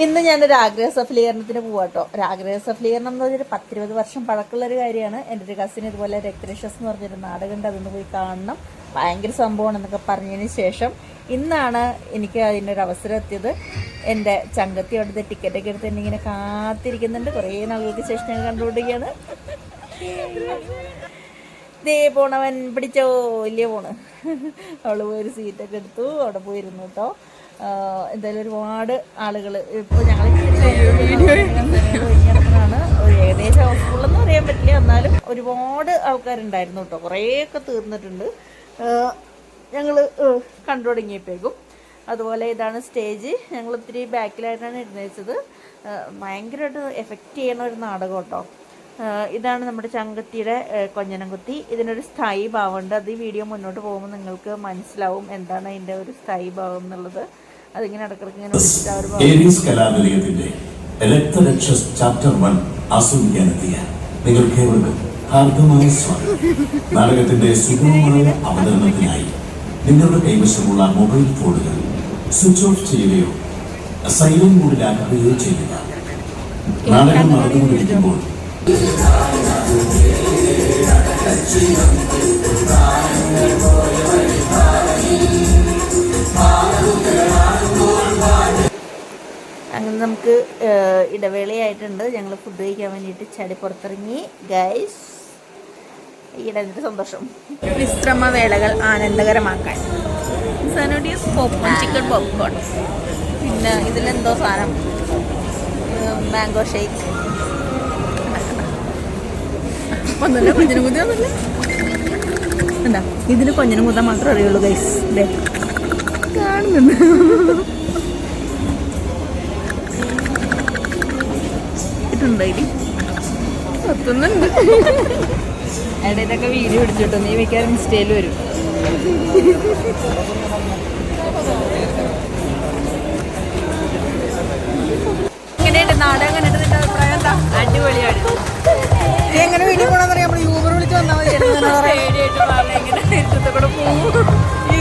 ഇന്ന് ഞാനൊരു ആഗ്രഹ സഫലീകരണത്തിന് പോവാട്ടോ ഒരു ആഗ്രഹ സഫലീകരണം എന്ന് പറഞ്ഞൊരു പത്തിരുപത് വർഷം പഴക്കമുള്ള ഒരു കാര്യമാണ്. എന്റെ ഒരു കസിൻ ഇതുപോലെ രക്തരക്ഷസ് എന്ന് പറഞ്ഞൊരു നാടകമുണ്ട് അതൊന്ന് പോയി കാണണം. ഭയങ്കര സംഭവമാണ് എന്നൊക്കെ പറഞ്ഞതിന് ശേഷം ഇന്നാണ് എനിക്ക് അതിനൊരു അവസരം എത്തിയത്. എന്റെ ചങ്കത്തി അവിടുത്തെ ടിക്കറ്റൊക്കെ എടുത്ത് എന്നെ ഇങ്ങനെ കാത്തിരിക്കുന്നുണ്ട്. കുറേ നാളുകൾക്ക് ശേഷം ഞാൻ കണ്ടുകൊണ്ടിരിക്കുകയാണ് ദേ പോണവൻ പിടിച്ചോ. വലിയ പോണ്. അവൾ പോയി ഒരു സീറ്റൊക്കെ എടുത്തു. അവിടെ പോയിരുന്നു കേട്ടോ എന്തായാലും ഒരുപാട് ആളുകൾ ഇപ്പോൾ ഞങ്ങൾ നടക്കുന്നതാണ് ഏകദേശം ഹൗസ്ഫുള്ളെന്ന് പറയാൻ പറ്റില്ല. എന്നാലും ഒരുപാട് ആൾക്കാരുണ്ടായിരുന്നു കേട്ടോ. കുറേയൊക്കെ തീർന്നിട്ടുണ്ട്. ഞങ്ങൾ കണ്ടു തുടങ്ങിയപ്പോഴേക്കും. അതുപോലെ ഇതാണ് സ്റ്റേജ്. ഞങ്ങൾ ഒത്തിരി ബാക്കിലായിട്ടാണ് ഇരുന്നേച്ചത് ഭയങ്കരമായിട്ട് എഫക്റ്റ് ചെയ്യണ ഒരു നാടകം കേട്ടോ. ഇതാണ് നമ്മുടെ ചങ്കത്തിയുടെ കൊഞ്ഞനം കുത്തി ഇതിനൊരു സ്ഥായി ഭാവമുണ്ട്. അത് ഈ വീഡിയോ മുന്നോട്ട് പോകുമ്പോൾ നിങ്ങൾക്ക് മനസ്സിലാവും എന്താണ് അതിന്റെ ഒരു സ്ഥായി ഭാവം എന്നുള്ളത്. അതിങ്ങനെ ഇടക്കിടക്ക് ഇങ്ങനെ ചാപ്റ്റർ വൺ ആസ്വദിക്കാനെത്തിയ നിങ്ങൾക്കേവർക്കും ഹാർദമായ സ്വാഗതം. നാടകത്തിന്റെ സുഗമമായ അവതരണത്തിനായി നിങ്ങളുടെ കൈവശമുള്ള മൊബൈൽ ഫോണുകൾ സ്വിച്ച് ഓഫ് ചെയ്യുകയോ സൈലന്റ് മോഡിലാക്കുകയോ ചെയ്യുക. നാടകം നടന്നുകൊണ്ടിരിക്കുമ്പോൾ അങ്ങനെ നമുക്ക് ഇടവേളയായിട്ടുണ്ട്. ഞങ്ങൾ ഫുഡ് കഴിക്കാൻ വേണ്ടിയിട്ട് ചടി പുറത്തിറങ്ങി. ഗൈസ് ഈടെ സന്തോഷം. വിശ്രമ വേളകൾ ആനന്ദകരമാക്കാൻ. സനോഡിയസ് പോപ്കോൺ ചിക്കൻ പോപ്കോൺ പിന്നെ ഇതിലെന്തോ സാധനം? മാംഗോ ഷേക്ക് ഒന്നുമില്ല കൊഞ്ഞിനും കുതി എന്താ? ഇതിന് കൊഞ്ഞിനും കുത്താൻ മാത്രമേ അറിയുള്ളൂ ഗൈസ് അല്ലേ കാണുന്നുണ്ട്. ഇനി കത്തുന്നുണ്ട് ഇടയിലൊക്കെ വീഡിയോ പിടിച്ചിട്ടു നീ മിക്കവാറും ഇൻസ്റ്റയിൽ വരും. എങ്ങനെയുണ്ട് നാടകം കണ്ടിട്ട് നിന്റെ അഭിപ്രായം എന്താ? അടിപൊളിയാണ്. നീ എങ്ങനെ നമ്മൾ യൂബർ വിളിച്ച് വന്നാൽ മതി.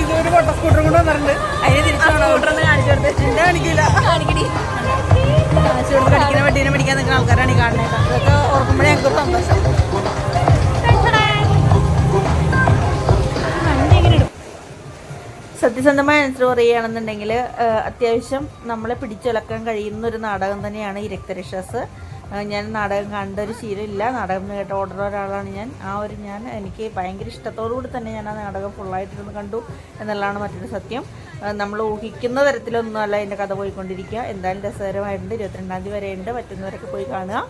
ഇതൊരു പൊട്ട സ്കൂട്ടർ കൊണ്ട് വന്നിട്ടുണ്ട്. അതിന് തിരിച്ചു കാണിച്ചു കൊടുത്ത്. എന്റെ കാണിക്കില്ല. സത്യസന്ധമായ ആൻസർ പറയുകയാണെന്നുണ്ടെങ്കിൽ അത്യാവശ്യം നമ്മളെ പിടിച്ചുലക്കാൻ കഴിയുന്ന ഒരു നാടകം തന്നെയാണ് ഈ രക്തരക്ഷസ്. ഞാൻ നാടകം കണ്ട ഒരു ശീലമില്ല. നാടകം കേട്ട ഓർഡർ ഒരാളാണ് ഞാൻ. ആ ഒരു ഞാൻ എനിക്ക് ഭയങ്കര ഇഷ്ടത്തോടുകൂടി തന്നെ ഞാൻ ആ നാടകം ഫുള്ളായിട്ടിരുന്ന് കണ്ടു എന്നുള്ളതാണ് മറ്റൊരു സത്യം. നമ്മൾ ഊഹിക്കുന്ന തരത്തിലൊന്നും അല്ല എന്റെ കഥ പോയിക്കൊണ്ടിരിക്കുക. എന്തായാലും രസകരമായിട്ടുണ്ട്. ഇരുപത്തിരണ്ടാം തീയതി വരെയുണ്ട്. പറ്റുന്നവരൊക്കെ പോയി കാണുക.